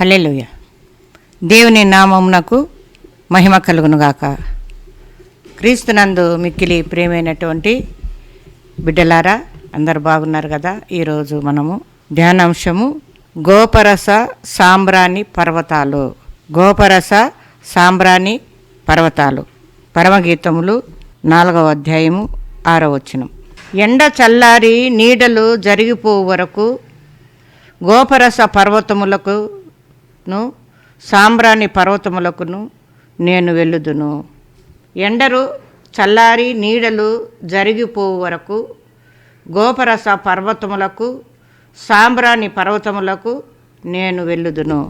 Hallelujah దేవుని నామమునకు మహిమ కలుగునుగాక. క్రీస్తునందు మిక్కిలి ప్రియమైనటువంటి బిడ్డలారా అందరు బాగున్నారు కదా? ఈరోజు మనము ధ్యానాంశము గోపరస సాంబ్రాణి పర్వతాలు. గోపరస సాంబ్రాణి పర్వతాలు. పరమగీతములు నాలుగవ అధ్యాయము ఆరవ వచనం. ఎండ చల్లారి నీడలు జరిగిపో వరకు గోపరస పర్వతములకు ను సాంబ్రాణి పర్వతములకును నేను వెళ్ళుదును. ఎండరు చల్లారి నీడలు జరిగిపోవు వరకు గోపరస పర్వతములకు సాంబ్రాణి పర్వతములకు నేను వెళ్ళుదును.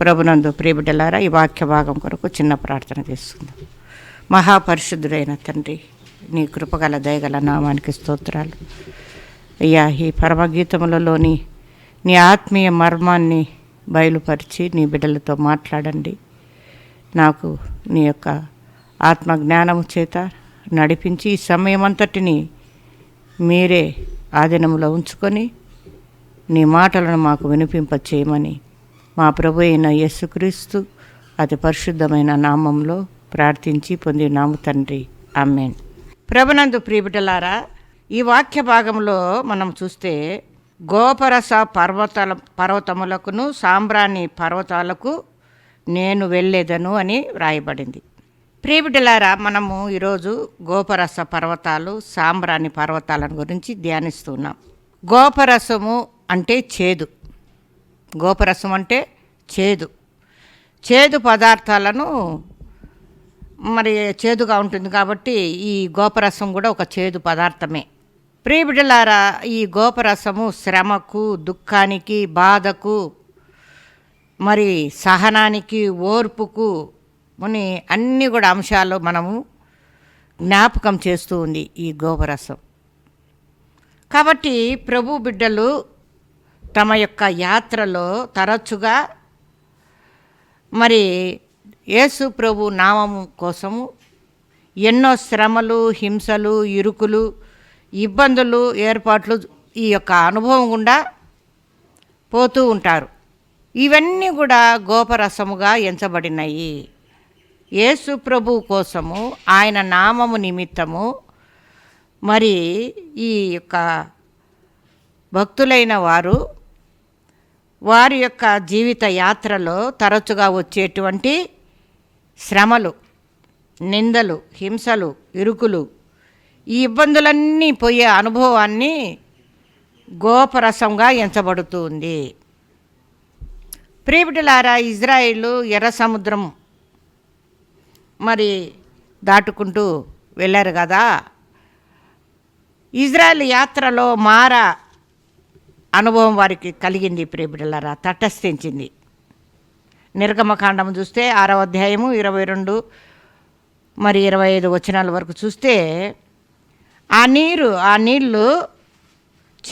ప్రభునందు ప్రియబిడ్డలారా ఈ వాక్య భాగం కొరకు చిన్న ప్రార్థన చేస్తున్నాం. మహాపరిశుద్ధుడైన తండ్రి నీ కృపగల దయగల నామానికి స్తోత్రాలు. అయ్యా ఈ పరమగీతములలోని నీ ఆత్మీయ మర్మాన్ని బయలుపరిచి నీ బిడ్డలతో మాట్లాడండి. నాకు నీ యొక్క ఆత్మ జ్ఞానము చేత నడిపించి ఈ సమయం అంతటిని మీరే ఆధీనంలో ఉంచుకొని నీ మాటలను మాకు వినిపింప చేయమని మా ప్రభు అయిన యేసుక్రీస్తు అతి పరిశుద్ధమైన నామంలో ప్రార్థించి పొంది నాము తండ్రి. అమ్మేన్ ప్రభునందు ప్రియబిడ్డలారా ఈ వాక్య భాగంలో మనం చూస్తే గోపరస పర్వతాల పర్వతములకును సాంబ్రాణి పర్వతాలకు నేను వెళ్ళేదను అని వ్రాయబడింది. ప్రియబిడ్డలారా మనము ఈరోజు గోపరస పర్వతాలు సాంబ్రాణి పర్వతాలను గురించి ధ్యానిస్తున్నాం. గోపరసము అంటే చేదు. గోపరసం అంటే చేదు. చేదు పదార్థాలను మరి చేదుగా ఉంటుంది కాబట్టి ఈ గోపరసం కూడా ఒక చేదు పదార్థమే. ప్రియబిడ్డలారా ఈ గోపరసము శ్రమకు దుఃఖానికి బాధకు మరి సహనానికి ఓర్పుకు అని అన్ని కూడా అంశాలు మనము జ్ఞాపకం చేస్తూ ఉంది ఈ గోపరసం. కాబట్టి ప్రభు బిడ్డలు తమ యొక్క యాత్రలో తరచుగా మరి యేసు ప్రభు నామము కోసము ఎన్నో శ్రమలు హింసలు ఇరుకులు ఇబ్బందులు ఏర్పాట్లు ఈ యొక్క అనుభవం గుండా పోతూ ఉంటారు. ఇవన్నీ కూడా గోపరసముగా ఎంచబడినాయి. యేసు ప్రభు కోసము ఆయన నామము నిమిత్తము మరి ఈ యొక్క భక్తులైన వారు వారి యొక్క జీవిత యాత్రలో తరచుగా వచ్చేటువంటి శ్రమలు నిందలు హింసలు ఇరుకులు ఈ ఇబ్బందులన్నీ పోయే అనుభవాన్ని గోపరసంగా ఎంచబడుతుంది. ప్రియబిడ్డలారా ఇజ్రాయిల్ ఎర్ర సముద్రం మరి దాటుకుంటూ వెళ్ళారు కదా. ఇజ్రాయెల్ యాత్రలో మార అనుభవం వారికి కలిగింది ప్రియబిడ్డలారా తటస్థించింది. నిర్గమకాండం చూస్తే ఆరవ అధ్యాయము ఇరవై రెండు మరి ఇరవై ఐదు వచనాల వరకు చూస్తే ఆ నీరు ఆ నీళ్ళు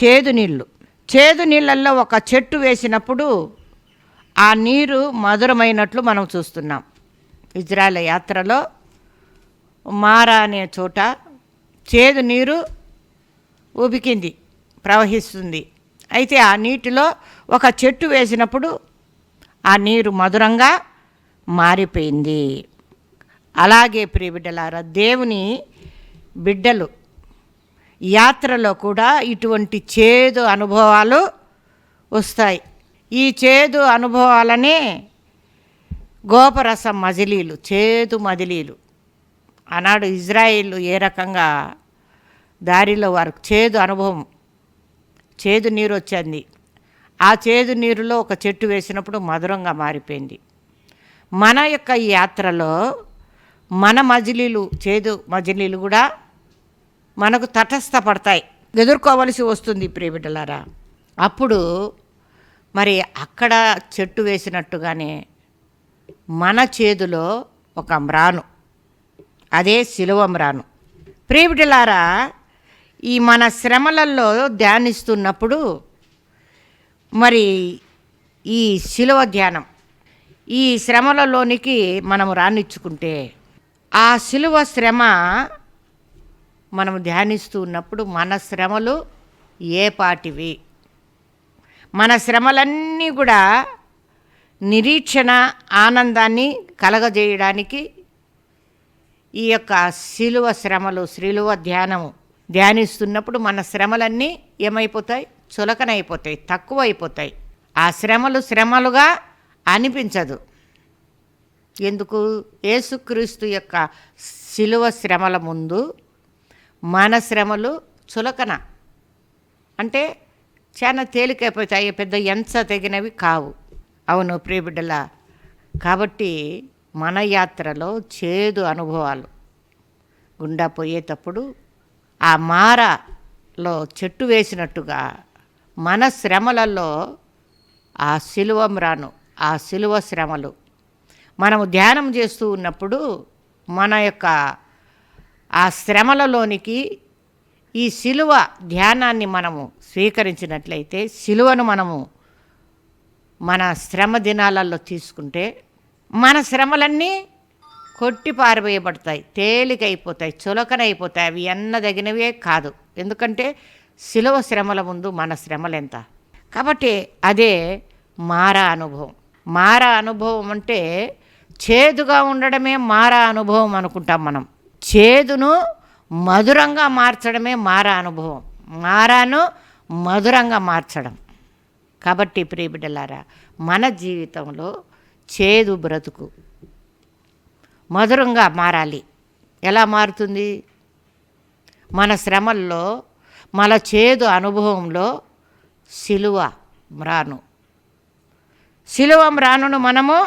చేదు నీళ్ళు. చేదు నీళ్ళల్లో ఒక చెట్టు వేసినప్పుడు ఆ నీరు మధురమైనట్లు మనం చూస్తున్నాం. ఇజ్రాయెల్ యాత్రలో మారా అనే చోట చేదు నీరు ఉబికింది ప్రవహిస్తుంది. అయితే ఆ నీటిలో ఒక చెట్టు వేసినప్పుడు ఆ నీరు మధురంగా మారిపోయింది. అలాగే ప్రియబిడ్డలారా దేవుని బిడ్డలు యాత్రలో కూడా ఇటువంటి చేదు అనుభవాలు వస్తాయి. ఈ చేదు అనుభవాలనే గోపరసం మజిలీలు చేదు మజిలీలు. ఆనాడు ఇజ్రాయిల్ ఏ రకంగా దారిలో వారు చేదు అనుభవం చేదు నీరు వచ్చింది. ఆ చేదు నీరులో ఒక చెట్టు వేసినప్పుడు మధురంగా మారిపోయింది. మన యొక్క ఈ యాత్రలో మన మజిలీలు చేదు మజిలీలు కూడా మనకు తటస్థపడతాయి. ఎదుర్కోవలసి వస్తుంది ప్రియబిడ్డలారా. అప్పుడు మరి అక్కడ చెట్టు వేసినట్టుగానే మన చేదులో ఒక మ్రాను. అదే శిలువ మ్రాను. ప్రియబిడ్డలారా ఈ మన శ్రమలలో ధ్యానిస్తున్నప్పుడు మరి ఈ శిలువ ధ్యానం ఈ శ్రమలలోనికి మనం రానిచ్చుకుంటే ఆ శిలువ శ్రమ మనం ధ్యానిస్తూ ఉన్నప్పుడు మన శ్రమలు ఏ పాటివి? మన శ్రమలన్నీ కూడా నిరీక్షణ ఆనందాన్ని కలగజేయడానికి ఈ యొక్క శిలువ శ్రమలు శిలువ ధ్యానము ధ్యానిస్తున్నప్పుడు మన శ్రమలన్నీ ఏమైపోతాయి? చులకనైపోతాయి తక్కువ అయిపోతాయి ఆ శ్రమలు శ్రమలుగా అనిపించదు. ఎందుకు? యేసుక్రీస్తు యొక్క శిలువ శ్రమల ముందు మన శ్రమలు చులకన. అంటే చాలా తేలికైపోతాయి పెద్ద ఎంత తగినవి కావు. అవును ప్రియబిడ్డల కాబట్టి మన యాత్రలో చేదు అనుభవాలు. గుండా పోయేటప్పుడు ఆ మారలో చెట్టు వేసినట్టుగా మన శ్రమలలో ఆ శిలువం రాను ఆ శిలువ శ్రమలు. మనము ధ్యానం చేస్తూ ఉన్నప్పుడు మన యొక్క ఆ శ్రమలలోనికి ఈ శిలువ ధ్యానాన్ని మనము స్వీకరించినట్లయితే శిలువను మనము మన శ్రమ దినాలలో తీసుకుంటే మన శ్రమలన్నీ కొట్టి పారివేయబడతాయి తేలికైపోతాయి చులకనైపోతాయి అవి ఎన్నదగినవే కాదు. ఎందుకంటే శిలువ శ్రమల ముందు మన శ్రమలెంత? కాబట్టి అదే మారా అనుభవం. మారా అనుభవం అంటే చేదుగా ఉండడమే మారా అనుభవం అనుకుంటాం మనం. చేదును మధురంగా మార్చడమే మారా అనుభవం. మారాను మధురంగా మార్చడం. కాబట్టి ప్రియబిడ్డలారా మన జీవితంలో చేదు బ్రతుకు మధురంగా మారాలి. ఎలా మారుతుంది? మన శ్రమల్లో మన చేదు అనుభవంలో సిలువ మ్రాను సిలువ మ్రానును మనము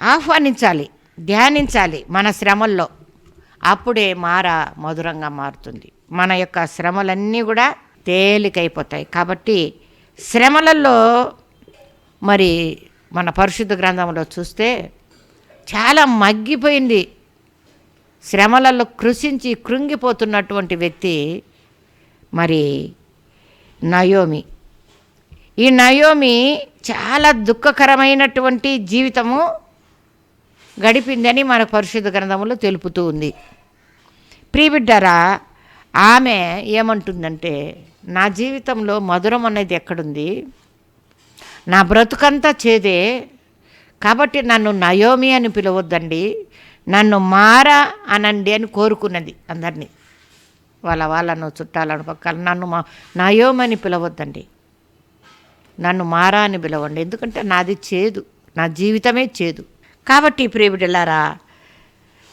ఆహ్వానించాలి ధ్యానించాలి మన శ్రమల్లో. అప్పుడే మార మధురంగా మారుతుంది. మన యొక్క శ్రమలన్నీ కూడా తేలికైపోతాయి. కాబట్టి శ్రమలలో మరి మన పరిశుద్ధ గ్రంథంలో చూస్తే చాలా మగ్గిపోయింది. శ్రమలలో కృషించి కృంగిపోతున్నటువంటి వ్యక్తి మరి నయోమి. ఈ నయోమి చాలా దుఃఖకరమైనటువంటి జీవితము. గడిపిందని మన పరిశుద్ధ గ్రంథంలో తెలుపుతూ ఉంది. ప్రీబిడ్డరా ఆమె ఏమంటుందంటే నా జీవితంలో మధురం అనేది ఎక్కడుంది? నా బ్రతుకంతా చేదే కాబట్టి నన్ను నయోమి అని పిలవద్దండి నన్ను మారా అనండి అని కోరుకున్నది అందరినీ. వాళ్ళ వాళ్ళను చుట్టాలను పక్కన నన్ను మా నయోమి అని పిలవద్దండి. నన్ను మారా అని పిలవండి. ఎందుకంటే నాది చేదు నా జీవితమే చేదు. కాబట్టి ప్రియబిడ్డలారా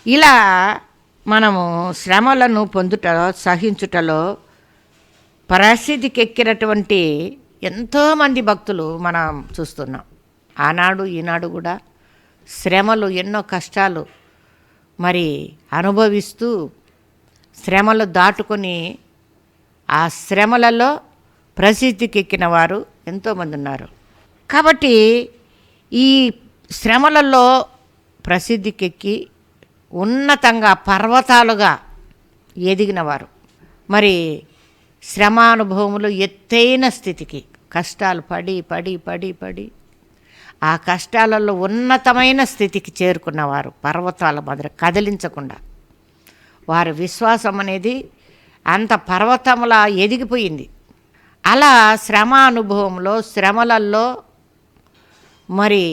ఇలా మనము శ్రమలను పొందుటలో సహించుటలో ప్రసిద్ధికెక్కినటువంటి ఎంతోమంది భక్తులు మనం చూస్తున్నాం. ఆనాడు ఈనాడు కూడా శ్రమలు ఎన్నో కష్టాలు మరి అనుభవిస్తూ శ్రమలు దాటుకొని ఆ శ్రమలలో ప్రసిద్ధికెక్కిన వారు ఎంతోమంది ఉన్నారు. కాబట్టి ఈ శ్రమలలో ప్రసిద్ధికెక్కి ఉన్నతంగా పర్వతాలుగా ఎదిగినవారు. మరి శ్రమానుభవములు ఎత్తైన స్థితికి కష్టాలు పడి పడి పడి పడి ఆ కష్టాలలో ఉన్నతమైన స్థితికి చేరుకున్నవారు పర్వతాల మాదిరి కదిలించకుండా. వారి విశ్వాసం అనేది అంత పర్వతములా ఎదిగిపోయింది. అలా శ్రమ అనుభవంలో శ్రమలలో మరి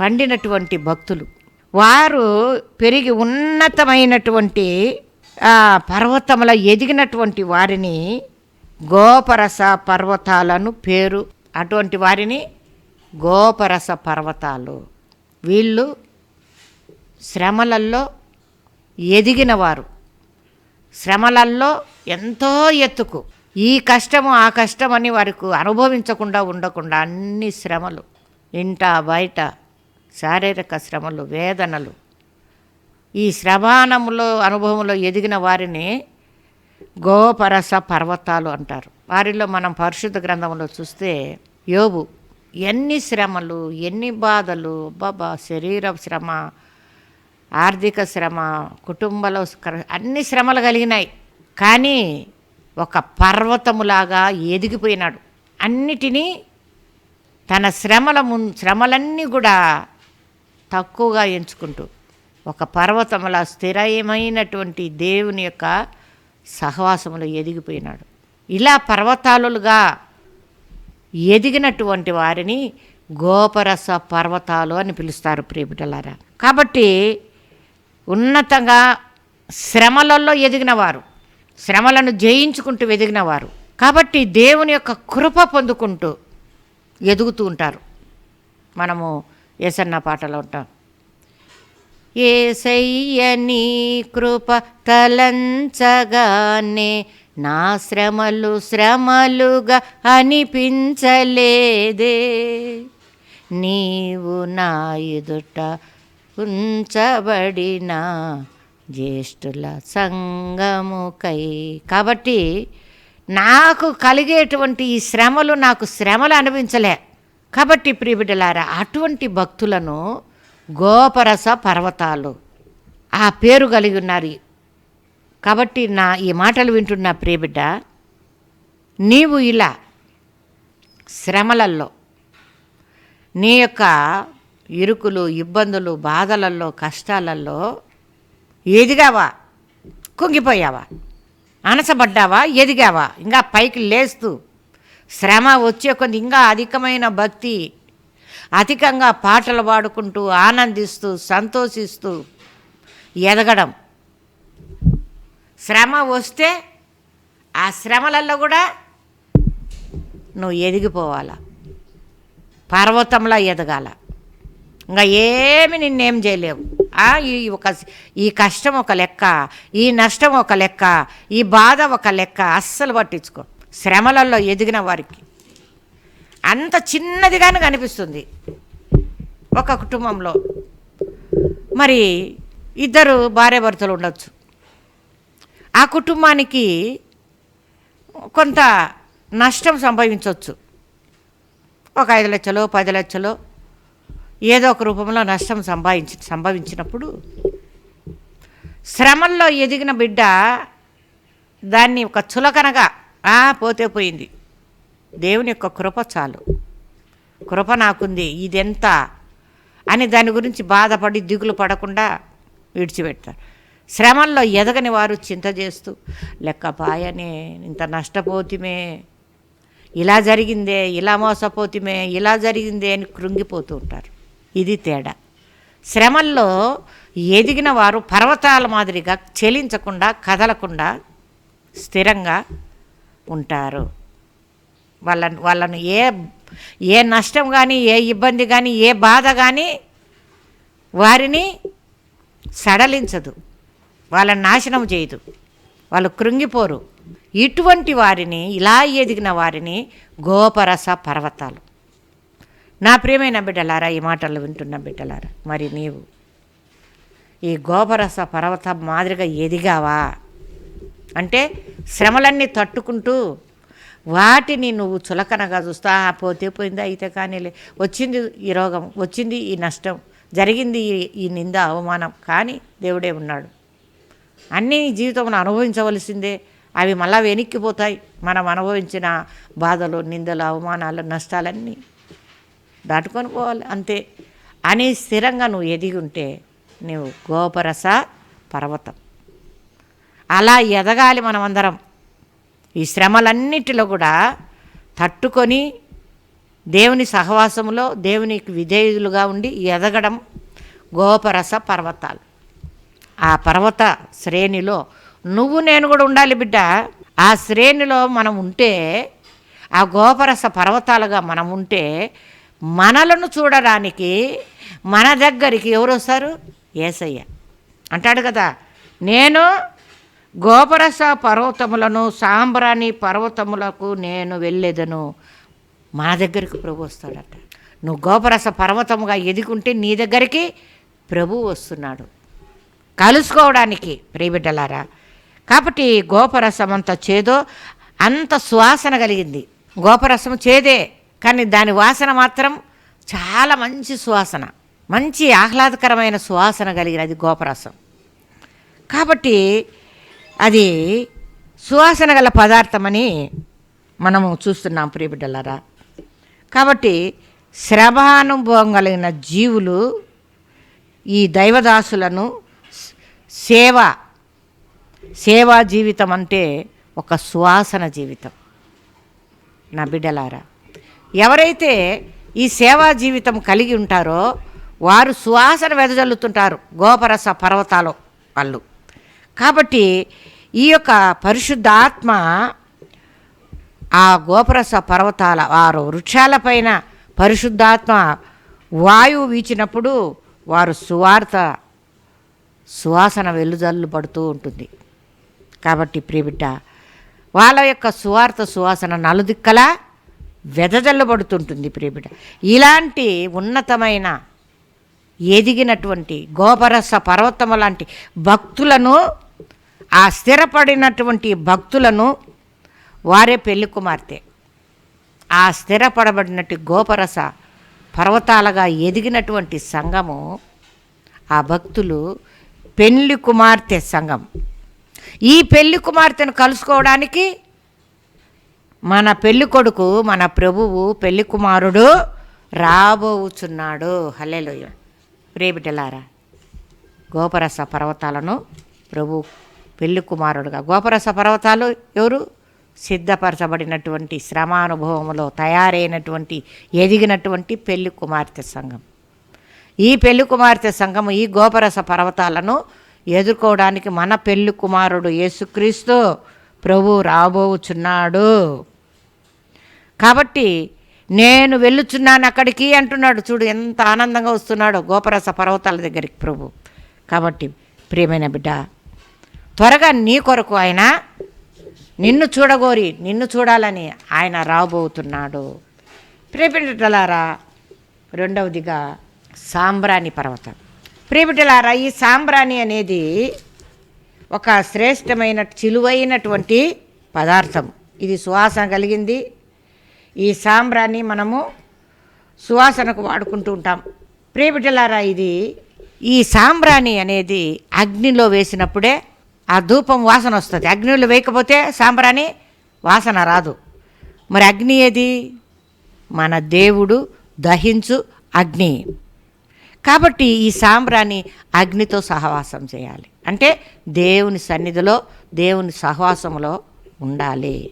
పండినటువంటి భక్తులు. వారు పెరిగి ఉన్నతమైనటువంటి పర్వతముల ఎదిగినటువంటి వారిని గోపరస పర్వతాలను పేరు అటువంటి వారిని గోపరస పర్వతాలు. వీళ్ళు శ్రమలలో ఎదిగినవారు. శ్రమలల్లో ఎంతో ఎత్తుకు. ఈ కష్టము ఆ కష్టం అని వారికి అనుభవించకుండా ఉండకుండా అన్ని శ్రమలు ఇంట బయట శారీరక శ్రమలు వేదనలు. ఈ శ్రమానములో అనుభవంలో ఎదిగిన వారిని గోపరస పర్వతాలు అంటారు. వారిలో మనం పరిశుద్ధ గ్రంథంలో చూస్తే యోబు ఎన్ని శ్రమలు ఎన్ని బాధలు బాబా శరీర శ్రమ ఆర్థిక శ్రమ కుటుంబంలో అన్ని శ్రమలు కలిగినాయి. కానీ ఒక పర్వతములాగా ఎదిగిపోయినాడు. అన్నిటినీ తన శ్రమల ముం శ్రమలన్నీ కూడా తక్కువగా ఎంచుకుంటూ ఒక పర్వతంలా స్థిరమైనటువంటి దేవుని యొక్క సహవాసములో ఎదిగిపోయినాడు. ఇలా పర్వతాలుగా ఎదిగినటువంటి వారిని గోపరస పర్వతాలు అని పిలుస్తారు ప్రేమిటలారా కాబట్టి ఉన్నతంగా శ్రమలలో ఎదిగినవారు శ్రమలను జయించుకుంటూ ఎదిగినవారు కాబట్టి దేవుని యొక్క కృప పొందుకుంటూ ఎదుగుతూ ఉంటారు. మనము ఏసన్న పాటలో ఉంటాం. ఏసయ్యని కృప తలంచగానే నా శ్రమలు శ్రమలుగా అనిపించలేదే. నీవు నా ఎదుట ఉంచబడిన జ్యేష్ఠుల సంగముకై కాబట్టి నాకు కలిగేటువంటి ఈ శ్రమలు నాకు శ్రమలు అనిపించలే. కాబట్టి ప్రియబిడ్డలారా అటువంటి భక్తులను గోపరస పర్వతాలు ఆ పేరు కలిగి ఉన్నారు. కాబట్టి నా ఈ మాటలు వింటున్న ప్రియబిడ్డ నీవు ఇలా శ్రమలల్లో నీ యొక్క ఇరుకులు ఇబ్బందులు బాధలలో కష్టాలల్లో ఎదిగావా? కుంగిపోయావా? అనసబడ్డావా? ఎదిగావా? ఇంకా పైకి లేస్తూ శ్రమ వచ్చే కొంత ఇంకా అధికమైన భక్తి అధికంగా పాటలు పాడుకుంటూ ఆనందిస్తూ సంతోషిస్తూ ఎదగడం. శ్రమ వస్తే ఆ శ్రమలలో కూడా నువ్వు ఎదిగిపోవాల. పర్వతంలా ఎదగాల. ఇంకా ఏమి నిన్నేం చేయలేవు. ఈ ఒక ఈ కష్టం ఒక లెక్క ఈ నష్టం ఒక లెక్క ఈ బాధ ఒక లెక్క అస్సలు పట్టించుకో. శ్రమలలో ఎదిగిన వారికి. అంత చిన్నదిగానే కనిపిస్తుంది ఒక కుటుంబంలో. మరి ఇద్దరు భార్యాభర్తలు ఉండొచ్చు. ఆ కుటుంబానికి కొంత నష్టం సంభవించవచ్చు ఒక ఐదు లక్షలు పది లక్షలు ఏదో ఒక రూపంలో నష్టం సంభావించి సంభవించినప్పుడు శ్రమల్లో ఎదిగిన బిడ్డ దాన్ని ఒక చులకనగా "ఆ, పోతే పోయింది. దేవుని యొక్క కృప చాలు. కృప నాకుంది ఇదెంత? అని దాని గురించి బాధపడి దిగులు పడకుండా విడిచిపెడతారు శ్రమల్లో ఎదగని వారు చింత చేస్తూ లెక్కపాయనే ఇంత నష్టపోతిమే ఇలా జరిగిందే ఇలా మోసపోతిమే ఇలా జరిగిందే అని కృంగిపోతూ ఉంటారు. ఇది తేడా. శ్రమల్లో ఎదిగిన వారు పర్వతాల మాదిరిగా చెలించకుండా కదలకుండా స్థిరంగా ఉంటారు. వాళ్ళను వాళ్ళను ఏ ఏ నష్టం కానీ ఏ ఇబ్బంది కానీ ఏ బాధ కానీ వారిని సడలించదు. వాళ్ళని నాశనం చేయదు. వాళ్ళు కృంగిపోరు. ఇటువంటి వారిని ఇలా ఎదిగిన వారిని గోపరస పర్వతాలు. నా ప్రియమైన బిడ్డలారా ఈ మాటలు వింటున్న బిడ్డలారా మరి నీవు ఈ గోపరస పర్వతం మాదిరిగా ఎదిగావా? అంటే శ్రమలన్నీ తట్టుకుంటూ వాటిని నువ్వు చులకనగా చూస్తా పోతే పోయిందా అయితే కానీ వచ్చింది ఈ రోగం వచ్చింది ఈ నష్టం జరిగింది ఈ- ఈ నింద అవమానం. కానీ దేవుడే ఉన్నాడు. అన్నీ జీవితంలో అనుభవించవలసిందే. అవి మళ్ళా వెనక్కిపోతాయి. మనం అనుభవించిన బాధలు నిందలు అవమానాలు నష్టాలన్నీ దాటుకొని పోవాలి అంతే. అని స్థిరంగా నువ్వు ఎదిగి ఉంటే నువ్వు గోపరస పర్వతం. అలా ఎదగాలి మనమందరం. ఈ శ్రమలన్నిటిలో కూడా తట్టుకొని దేవుని సహవాసములో దేవునికి విధేయులుగా ఉండి ఎదగడం గోపరస పర్వతాలు. ఆ పర్వత శ్రేణిలో నువ్వు నేను కూడా ఉండాలి బిడ్డ. ఆ శ్రేణిలో మనం ఉంటే ఆ గోపరస పర్వతాలుగా మనం ఉంటే మనలను చూడడానికి మన దగ్గరికి ఎవరు వస్తారు? ఏసయ్య. అంటాడు కదా నేను గోపరస పర్వతములను సాంబ్రాణి పర్వతములకు నేను వెళ్ళేదను. మన దగ్గరికి ప్రభు వస్తాడట. నువ్వు గోపరస పర్వతముగా ఎదుగుంటే నీ దగ్గరికి ప్రభు వస్తున్నాడు. కలుసుకోవడానికి ప్రియబిడ్డలారా కాబట్టి గోపరసం అంత చేదో అంత సువాసన కలిగింది. గోపరసం చేదే కానీ దాని వాసన మాత్రం చాలా మంచి సువాసన మంచి ఆహ్లాదకరమైన సువాసన కలిగినది గోపరసం. కాబట్టి అది సువాసన గల పదార్థమని మనము చూస్తున్నాం ప్రియబిడ్డలారా కాబట్టి శ్రమానుభవం కలిగిన జీవులు ఈ దైవదాసులను సేవ సేవా జీవితం అంటే ఒక సువాసన జీవితం. నా బిడ్డలారా ఎవరైతే ఈ సేవా జీవితం కలిగి ఉంటారో వారు సువాసన వెదజల్లుతుంటారు గోపరస పర్వతాలు వాళ్ళు. కాబట్టి ఈ యొక్క పరిశుద్ధాత్మ ఆ గోపరస పర్వతాల వారు వృక్షాలపైన పరిశుద్ధాత్మ వాయువు వీచినప్పుడు వారు సువార్త సువాసన వెల్లుజల్లు పడుతూ ఉంటుంది. కాబట్టి ప్రియబిడ్డ వాళ్ళ యొక్క సువార్త సువాసన నలుదిక్కలా వెదజల్లబడుతుంటుంది ప్రియబిడ్డ. ఇలాంటి ఉన్నతమైన ఎదిగినటువంటి గోపరస పర్వతము లాంటి భక్తులను ఆ స్థిరపడినటువంటి భక్తులను వారే పెళ్ళి కుమార్తె. ఆ స్థిరపడబడినట్టు గోపరస పర్వతాలుగా ఎదిగినటువంటి సంఘము ఆ భక్తులు పెళ్ళి కుమార్తె సంఘం. ఈ పెళ్ళి కుమార్తెను కలుసుకోవడానికి మన పెళ్ళి కొడుకు మన ప్రభువు పెళ్ళి కుమారుడు రాబోచున్నాడు. హల్లెలోయ. ప్రేమిటలారా గోపరస పర్వతాలను ప్రభు పెళ్ళి కుమారుడుగా గోపరస పర్వతాలు ఎవరు? సిద్ధపరచబడినటువంటి శ్రమానుభవములో తయారైనటువంటి ఎదిగినటువంటి పెళ్ళి కుమార్తె సంఘం. ఈ పెళ్ళి కుమార్తె సంఘం ఈ గోపరస పర్వతాలను ఎదుర్కోవడానికి మన పెళ్ళి కుమారుడు యేసుక్రీస్తు ప్రభు రాబోచున్నాడు. కాబట్టి నేను వెళ్ళుచున్నాను అక్కడికి అంటున్నాడు. చూడు ఎంత ఆనందంగా వస్తున్నాడో గోపరస పర్వతాల దగ్గరికి ప్రభు. కాబట్టి ప్రియమైన బిడ్డ త్వరగా నీ కొరకు ఆయన నిన్ను చూడగోరి నిన్ను చూడాలని ఆయన రాబోతున్నాడు. ప్రియబిడ్డలారా రెండవదిగా సాంబ్రాణి పర్వతం. ప్రియబిడ్డలారా ఈ సాంబ్రాణి అనేది ఒక శ్రేష్టమైన చిలువైనటువంటి పదార్థం. ఇది సువాసన కలిగింది. ఈ సాంబ్రాన్ని మనము సువాసనకు వాడుకుంటూ ఉంటాం. ప్రియబిడ్డలారా ఇది ఈ సాంబ్రాణి అనేది అగ్నిలో వేసినప్పుడే ఆ ధూపం వాసన వస్తుంది. అగ్నిలో వేయకపోతే సాంబ్రాణి వాసన రాదు. మరి అగ్ని ఏది? మన దేవుడు దహించు అగ్ని. కాబట్టి ఈ సాంబ్రాణి అగ్నితో సహవాసం చేయాలి. అంటే దేవుని సన్నిధిలో దేవుని సహవాసంలో ఉండాలి.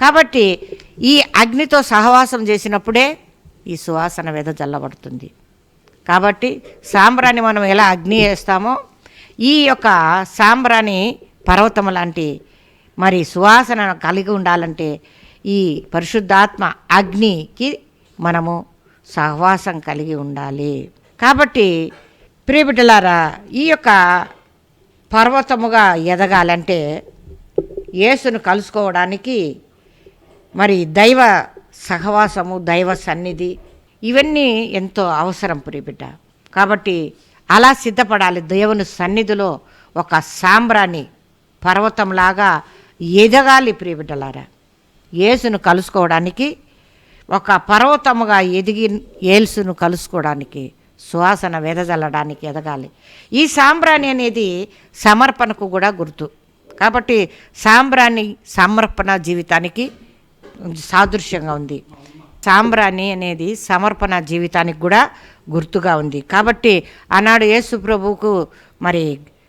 కాబట్టి ఈ అగ్నితో సహవాసం చేసినప్పుడే ఈ సువాసన వెదజల్లబడుతుంది కాబట్టి సాంబ్రాన్ని మనం ఎలా అగ్ని వేస్తామో ఈ యొక్క సాంబ్రాణి పర్వతం లాంటి మరి సువాసన కలిగి ఉండాలంటే ఈ పరిశుద్ధాత్మ అగ్నికి మనము సహవాసం కలిగి ఉండాలి. కాబట్టి ప్రియబిడ్డలారా ఈ యొక్క పర్వతముగా ఎదగాలంటే యేసును కలుసుకోవడానికి మరి దైవ సహవాసము దైవ సన్నిధి ఇవన్నీ ఎంతో అవసరం ప్రియబిడ్డ. కాబట్టి అలా సిద్ధపడాలి. దేవుని సన్నిధిలో ఒక సాంబ్రాణి పర్వతంలాగా ఎదగాలి ప్రియబిడ్డలారా. యేసును కలుసుకోవడానికి ఒక పర్వతముగా ఎదిగి ఏల్సును కలుసుకోవడానికి సువాసన వెదజల్లడానికి ఎదగాలి. ఈ సాంబ్రాణి అనేది సమర్పణకు కూడా గుర్తు. కాబట్టి సాంబ్రాణి సమర్పణ జీవితానికి సాదృశ్యంగా ఉంది. సాంబ్రాణి అనేది సమర్పణ జీవితానికి కూడా గుర్తుగా ఉంది. కాబట్టి ఆనాడు యేసు ప్రభువుకు మరి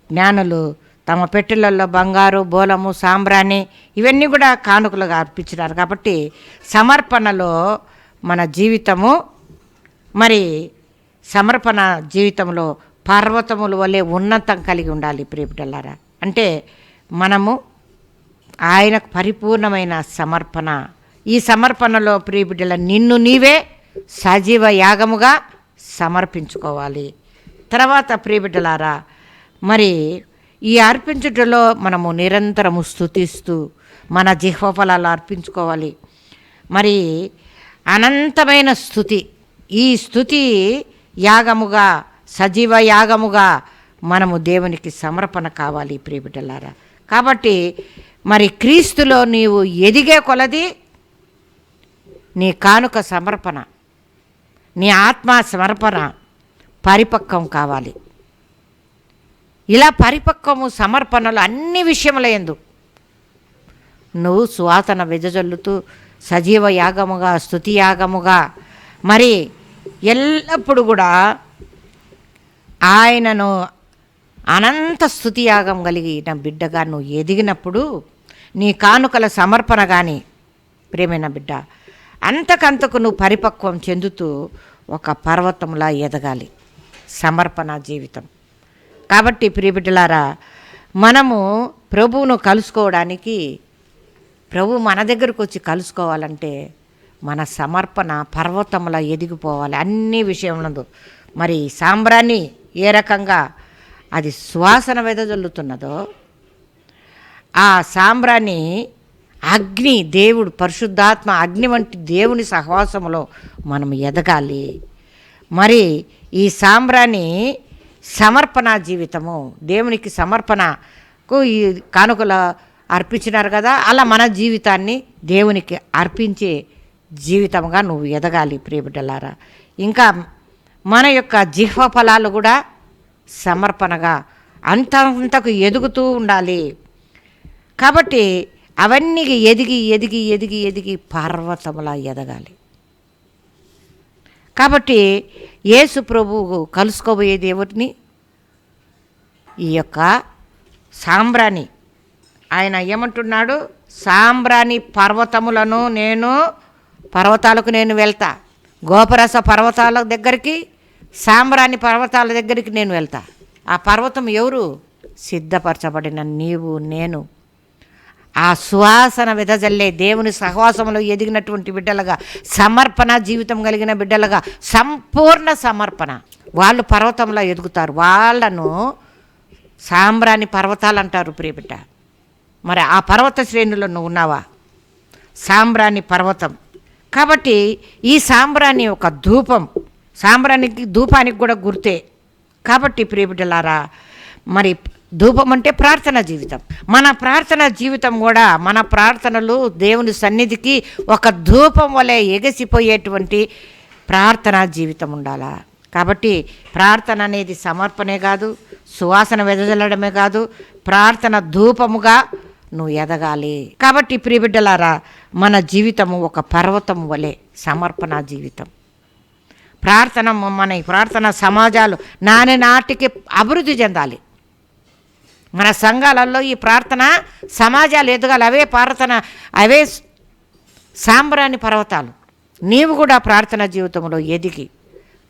జ్ఞానులు తమ పెట్టెలలో బంగారు బోలము సాంబ్రాణి ఇవన్నీ కూడా కానుకలుగా అర్పించినారు. కాబట్టి సమర్పణలో మన జీవితము మరి సమర్పణ జీవితంలో పర్వతముల వలె ఉన్నతం కలిగి ఉండాలి ప్రియబిడ్డలారా అంటే మనము ఆయనకు పరిపూర్ణమైన సమర్పణ. ఈ సమర్పణలో ప్రియబిడ్డల నిన్ను నీవే సజీవ యాగముగా సమర్పించుకోవాలి. తర్వాత ప్రియబిడ్డలారా మరి ఈ అర్పించుటలో మనము నిరంతరము స్థుతిస్తూ మన జిహ్వఫలాలు అర్పించుకోవాలి. మరి అనంతమైన స్థుతి ఈ స్థుతి యాగముగా సజీవ యాగముగా మనము దేవునికి సమర్పణ కావాలి ప్రియబిడ్డలారా. కాబట్టి మరి క్రీస్తులో నీవు ఎదిగే కొలది నీ కానుక సమర్పణ. నీ ఆత్మ సమర్పణ పరిపక్వం కావాలి. ఇలా పరిపక్వము సమర్పణలు అన్ని విషయముల ఎందు నువ్వు సువాసన వెదజల్లుతూ సజీవ యాగముగా స్థుతి యాగముగా మరి ఎల్లప్పుడూ కూడా ఆయనను అనంత స్థుతి యాగం కలిగిన బిడ్డగా నువ్వు ఎదిగినప్పుడు నీ కానుకల సమర్పణ కానీ ప్రేమైన బిడ్డ అంతకంతకు నువ్వు పరిపక్వం చెందుతూ ఒక పర్వతంలా ఎదగాలి. సమర్పణ జీవితం. కాబట్టి ప్రియబిడ్డలారా మనము ప్రభువును కలుసుకోవడానికి ప్రభు మన దగ్గరకు వచ్చి కలుసుకోవాలంటే మన సమర్పణ పర్వతంలా ఎదిగిపోవాలి. అన్ని విషయంలో మరి సాంబ్రాన్ని ఏ రకంగా అది సువాసన వెదజల్లుతున్నదో ఆ సాంబ్రాన్ని అగ్ని దేవుడు పరిశుద్ధాత్మ అగ్ని వంటి దేవుని సహవాసంలో మనం ఎదగాలి. మరి ఈ సాంబ్రాణి సమర్పణ జీవితము దేవునికి సమర్పణకు ఈ కానుకలు అర్పించినారు కదా అలా మన జీవితాన్ని దేవునికి అర్పించే జీవితంగా నువ్వు ఎదగాలి ప్రియబిడ్డలారా ఇంకా మన యొక్క జిహ్వ ఫలాలు కూడా సమర్పణగా అంతంతకు ఎదుగుతూ ఉండాలి. కాబట్టి అవన్నీ ఎదిగి ఎదిగి ఎదిగి ఎదిగి పర్వతములా ఎదగాలి. కాబట్టి యేసు ప్రభువు కలుసుకోబోయేది ఎవరిని ఈ యొక్క సాంబ్రాణి ఆయన ఏమంటున్నాడు? సాంబ్రాణి పర్వతములను నేను పర్వతాలకు నేను వెళ్తా. గోపరస పర్వతాల దగ్గరికి సాంబ్రాణి పర్వతాల దగ్గరికి నేను వెళ్తా. ఆ పర్వతం ఎవరు? సిద్ధపరచబడిన నీవు నేను. ఆ సువాసన వెదజల్లే దేవుని సహవాసంలో ఎదిగినటువంటి బిడ్డలుగా సమర్పణ జీవితం కలిగిన బిడ్డలుగా సంపూర్ణ సమర్పణ. వాళ్ళు పర్వతంలో ఎదుగుతారు. వాళ్ళను సాంబ్రాణి పర్వతాలు అంటారు ప్రియబిడ్డ. మరి ఆ పర్వత శ్రేణిలో నువ్వు ఉన్నావా? సాంబ్రాణి పర్వతం. కాబట్టి ఈ సాంబ్రాణి ఒక ధూపం. సాంబ్రానికి ధూపానికి కూడా గుర్తే. కాబట్టి ప్రియబిడ్డలారా మరి ధూపం అంటే ప్రార్థన జీవితం. మన ప్రార్థన జీవితం కూడా మన ప్రార్థనలు దేవుని సన్నిధికి ఒక ధూపం వలె ఎగసిపోయేటువంటి ప్రార్థనా జీవితం ఉండాలా? కాబట్టి ప్రార్థన అనేది సమర్పణే కాదు సువాసన వెదజల్లడమే కాదు ప్రార్థన ధూపముగా నువ్వు ఎదగాలి. కాబట్టి ప్రియబిడ్డలారా మన జీవితము ఒక పర్వతం వలె సమర్పణ జీవితం. ప్రార్థన మన ప్రార్థన సమాజాలు నానే నాటికి అభివృద్ధి చెందాలి. మన సంఘాలలో ఈ ప్రార్థన సమాజాలు ఎదగాలి. అవే ప్రార్థన అవే సాంబ్రాణి పర్వతాలు. నీవు కూడా ప్రార్థన జీవితంలో ఎదిగి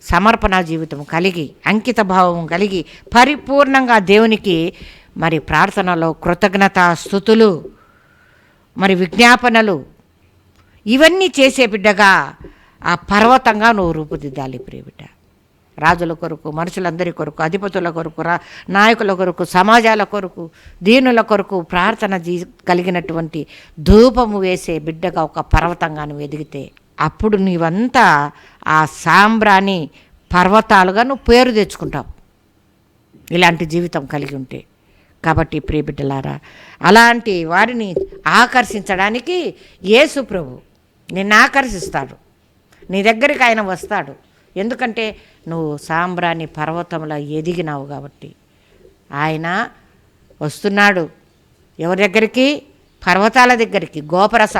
సమర్పణ జీవితం కలిగి అంకిత భావం కలిగి పరిపూర్ణంగా దేవునికి మరి ప్రార్థనలో కృతజ్ఞత స్థుతులు మరి విజ్ఞాపనలు ఇవన్నీ చేసే బిడ్డగా ఆ పర్వతంగా నువ్వు రూపుదిద్దాలి ప్రియబిడ్డ రాజుల కొరకు మనుషులందరి కొరకు అధిపతుల కొరకు రా నాయకుల కొరకు సమాజాల కొరకు దీనుల కొరకు ప్రార్థన జీ కలిగినటువంటి ధూపము వేసే బిడ్డగా ఒక పర్వతంగా నువ్వు ఎదిగితే అప్పుడు నీవంతా ఆ సాంబ్రాని పర్వతాలుగా నువ్వు పేరు తెచ్చుకుంటావు. ఇలాంటి జీవితం కలిగి ఉంటే. కాబట్టి ప్రియబిడ్డలారా అలాంటి వారిని ఆకర్షించడానికి యేసు ప్రభు నిన్ను ఆకర్షిస్తాడు. నీ దగ్గరికి ఆయన వస్తాడు. ఎందుకంటే నువ్వు సాంబ్రాణి పర్వతంలో ఎదిగినావు కాబట్టి. ఆయన వస్తున్నాడు. ఎవరి దగ్గరికి? పర్వతాల దగ్గరికి. గోపరస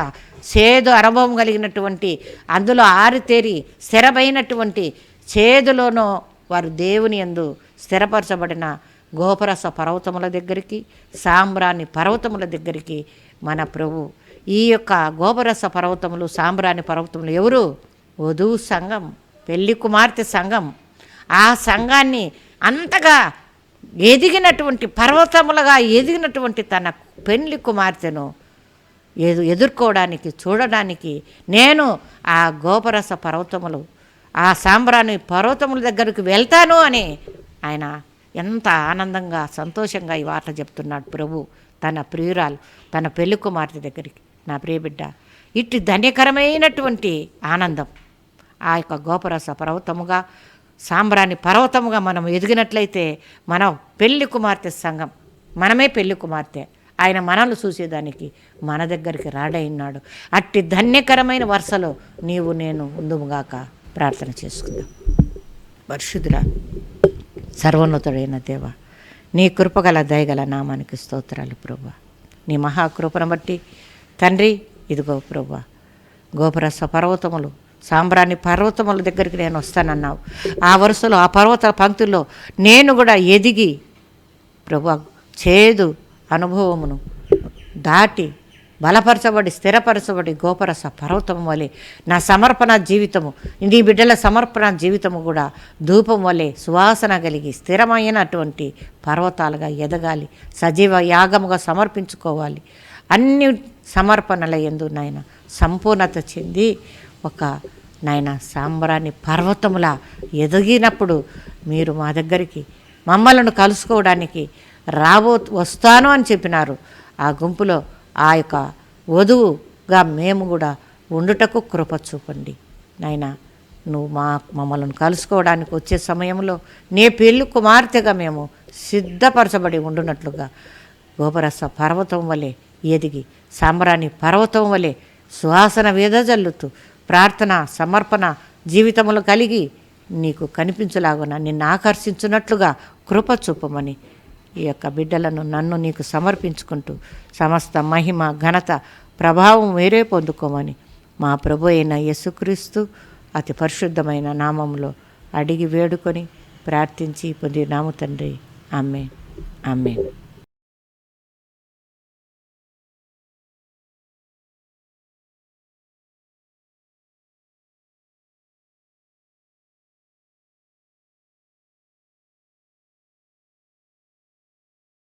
చేదు అనుభవం కలిగినటువంటి అందులో ఆరితేరి స్థిరమైనటువంటి చేదులోనో వారు దేవుని యందు స్థిరపరచబడిన గోపరస పర్వతముల దగ్గరికి సాంబ్రాణి పర్వతముల దగ్గరికి మన ప్రభు. ఈ యొక్క గోపరస పర్వతములు సాంబ్రాణి పర్వతములు ఎవరు? వధువు సంఘం. పెళ్ళి కుమార్తె సంఘం. ఆ సంఘాన్ని అంతగా ఎదిగినటువంటి పర్వతములుగా ఎదిగినటువంటి తన పెళ్ళి కుమార్తెను ఎదు ఎదుర్కోవడానికి చూడడానికి నేను ఆ గోపరస పర్వతములు ఆ సాంబ్రాని పర్వతముల దగ్గరకు వెళ్తాను అని ఆయన ఎంత ఆనందంగా సంతోషంగా ఈ వార్త చెప్తున్నాడు ప్రభు. తన ప్రియురాలు తన పెళ్ళి కుమార్తె దగ్గరికి. నా ప్రియబిడ్డ ఇట్టి ధన్యకరమైనటువంటి ఆనందం. ఆ యొక్క గోపరస పర్వతముగా సాంబ్రాణి పర్వతముగా మనం ఎదిగినట్లయితే మనం పెళ్ళి కుమార్తె సంఘం మనమే పెళ్ళి కుమార్తె. ఆయన మనల్ని చూసేదానికి మన దగ్గరికి రాడైనాడు అట్టి ధన్యకరమైన వరుసలో నీవు నేను ఉందుముగాక ప్రార్థన చేసుకుందాం. పరిశుద్ధురా సర్వోన్నతుడైన దేవ నీ కృపగల దయగల నామానికి స్తోత్రాలు ప్రభా నీ మహాకృపను బట్టి తండ్రి ఇదిగో ప్రభా గోపురస పర్వతములు సాంబ్రాణి పర్వతముల దగ్గరికి నేను వస్తానన్నావు. ఆ వరుసలో ఆ పర్వత పంక్తుల్లో నేను కూడా ఎదిగి ప్రభు చేదు అనుభవమును దాటి బలపరచబడి స్థిరపరచబడి గోపరస పర్వతం వలె నా సమర్పణ జీవితము నీ బిడ్డల సమర్పణ జీవితము కూడా ధూపం వలె సువాసన కలిగి స్థిరమైనటువంటి పర్వతాలుగా ఎదగాలి సజీవ యాగముగా సమర్పించుకోవాలి. అన్ని సమర్పణల ఎందు నాయన సంపూర్ణత చెంది ఒక నాయన సాంబరాన్ని పర్వతములా ఎదిగినప్పుడు మీరు మా దగ్గరికి మమ్మలను కలుసుకోవడానికి రాబో వస్తాను అని చెప్పినారు. ఆ గుంపులో ఆ యొక్క వధువుగా మేము కూడా ఉండుటకు కృప చూపండి. నాయన నువ్వు మా మమ్మల్ని కలుసుకోవడానికి వచ్చే సమయంలో నీ పెళ్ళి కుమార్తెగా మేము సిద్ధపరచబడి ఉండునట్లుగా గోపరస పర్వతం వలె ఎదిగి సాంబ్రాణి పర్వతం వలె సువాసన వేదజల్లుతూ ప్రార్థన సమర్పణ జీవితములు కలిగి నీకు కనిపించలాగున నిన్ను ఆకర్షించున్నట్లుగా కృప చూపమని ఈ యొక్క బిడ్డలను నన్ను నీకు సమర్పించుకుంటూ సమస్త మహిమ ఘనత ప్రభావం వేరే పొందుకోమని మా ప్రభు అయిన యేసుక్రీస్తు అతి పరిశుద్ధమైన నామంలో అడిగి వేడుకొని ప్రార్థించి పొంది నాము తండ్రి. అమ్మే అమ్మే